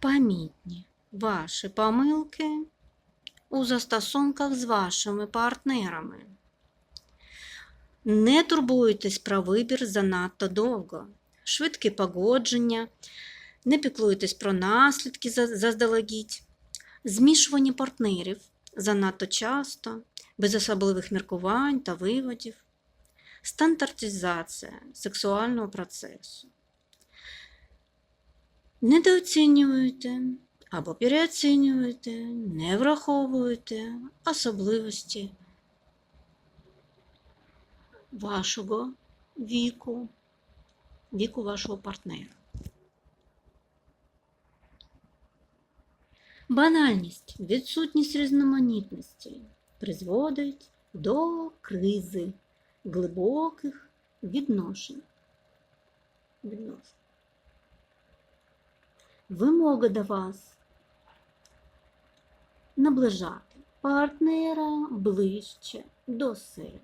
Помітні ваші помилки у застосунках з вашими партнерами. Не турбуйтесь про вибір занадто довго. Швидке погодження, не піклуйтесь про наслідки заздалегідь, змішування партнерів занадто часто, без особливих міркувань та виводів, стандартизація сексуального процесу. Недооцінюєте або переоцінюєте, не враховуєте особливості вашого віку, віку вашого партнера. Банальність, відсутність різноманітності призводить до кризи глибоких відношень. відносин. Вимога до вас наближати партнера ближче до себе.